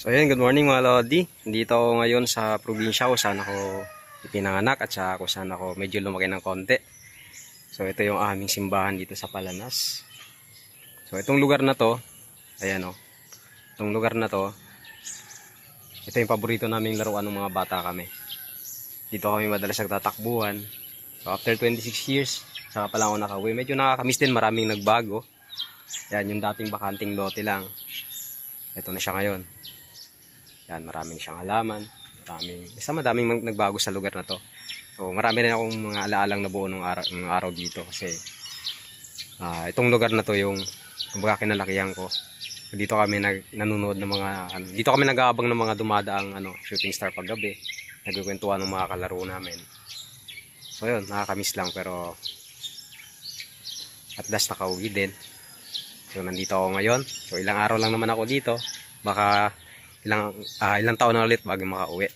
So yun, good morning mga Lodi. Dito ako ngayon sa probinsya kung saan ako ipinanganak at saka kung saan ako medyo lumaki ng konti. So ito yung aming simbahan dito sa Palanas. So itong lugar na to, ayan o. Itong lugar na to, ito yung paborito naming laruan ng mga bata kami. Dito kami madalas nagtatakbuhan. So after 26 years, saka pala ako nakauwi. Medyo nakakamiss din, maraming nagbago. Yan, yung dating bakanting lote lang. Ito na siya ngayon. Yan, maraming siyang halaman. Maraming, basta madaming nagbago sa lugar na to. So, marami rin akong mga alaalang nabuo nung araw, nung araw dito kasi ah, itong lugar na to yung kumbaga kinalakihan ko. Dito kami nag, nanonood ng mga, ano, dito kami nag-aabang ng mga dumadaang ano, shooting star paggabi. Nagkukwentuhan ng mga kalaro namin. So, yun, nakakamiss lang pero at last nakauwi din. So, nandito ako ngayon. So, ilang araw lang naman ako dito. Baka ilang ah, ilang taon na ulit bago makauwi.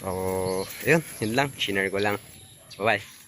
So, yun, yun lang. Shinare ko lang. Bye-bye.